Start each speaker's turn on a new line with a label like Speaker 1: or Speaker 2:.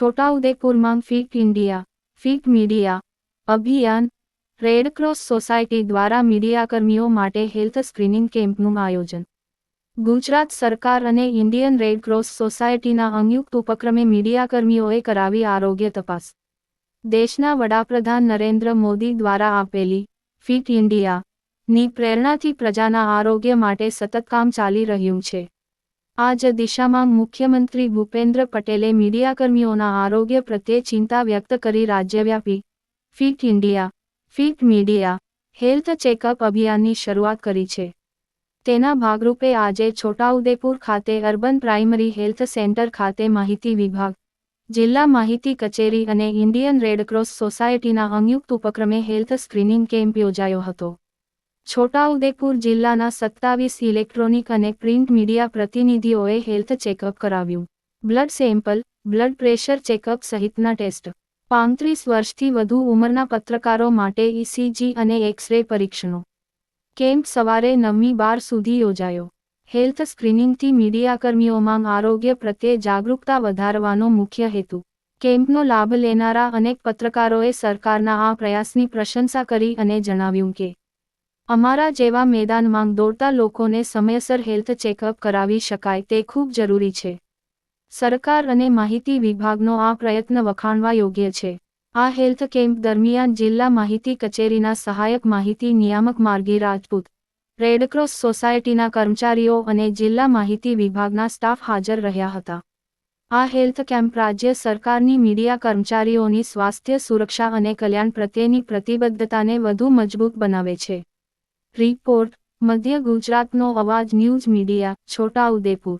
Speaker 1: છોટાઉદેપુરમાં fit India, fit media અભિયાન red cross society દ્વારા મીડિયાકર્મીઓ માટે હેલ્થ સ્ક્રીનિંગ કેમ્પનું આયોજન. ગુજરાત સરકાર અને ઇન્ડિયન રેડક્રોસ સોસાયટીના સંયુક્ત ઉપક્રમે મીડિયાકર્મીઓએ કરાવી આરોગ્ય તપાસ. દેશના વડાપ્રધાન નરેન્દ્ર મોદી દ્વારા આપેલી ફિટ ઇન્ડિયા ની પ્રેરણાથી પ્રજાના આરોગ્ય માટે સતત કામ ચાલી રહ્યું છે. આ જ દિશામાં મુખ્યમંત્રી ભૂપેન્દ્ર પટેલે મીડિયાકર્મીઓના આરોગ્ય પ્રત્યે ચિંતા વ્યક્ત કરી રાજ્યવ્યાપી fit India, fit media, health checkup અભિયાનની શરૂઆત કરી છે. તેના ભાગરૂપે આજે છોટાઉદેપુર ખાતે અર્બન પ્રાઇમરી હેલ્થ સેન્ટર ખાતે માહિતી વિભાગ, જિલ્લા માહિતી કચેરી અને ઇન્ડિયન રેડક્રોસ સોસાયટીના સંયુક્ત ઉપક્રમે હેલ્થ સ્ક્રીનિંગ કેમ્પ યોજાયો હતો. છોટાઉદેપુર જિલ્લાના સત્તાવીસ ઇલેક્ટ્રોનિક અને પ્રિન્ટ મીડિયા પ્રતિનિધિઓએ હેલ્થ ચેકઅપ કરાવ્યું. Blood sample, blood pressure checkup સહિતના ટેસ્ટ. પાંત્રીસ વર્ષથી વધુ ઉંમરના પત્રકારો માટે ઇસીજી અને એક્સ-રે પરીક્ષણો. કેમ્પ સવારે નવમી બાર સુધી યોજાયો. હેલ્થ સ્ક્રીનિંગથી મીડિયાકર્મીઓમાં આરોગ્ય પ્રત્યે જાગૃતતા વધારવાનો મુખ્ય હેતુ. કેમ્પનો લાભ લેનારા અનેક પત્રકારોએ સરકારના આ પ્રયાસની પ્રશંસા કરી અને જણાવ્યું કે અમારા જેવા મેદાનમાં દોડતા લોકોને સમયસર હેલ્થ ચેકઅપ કરાવી શકાય તે ખૂબ જરૂરી છે. સરકાર અને માહિતી વિભાગનો આ પ્રયત્ન વખાણવા યોગ્ય છે. આ હેલ્થ કેમ્પ દરમિયાન જિલ્લા માહિતી કચેરીના સહાયક માહિતી નિયામક માર્ગી રાજપૂત રેડક્રોસ સોસાયટીના કર્મચારીઓ અને જિલ્લા માહિતી વિભાગના સ્ટાફ હાજર રહ્યા હતા. આ હેલ્થ કેમ્પ રાજ્ય સરકારની મીડિયા કર્મચારીઓની સ્વાસ્થ્ય સુરક્ષા અને કલ્યાણ પ્રત્યેની પ્રતિબદ્ધતાને વધુ મજબૂત બનાવે છે. રિપોર્ટ મધ્ય ગુજરાતનો અવાજ ન્યૂઝ મીડિયા છોટાઉદેપુર.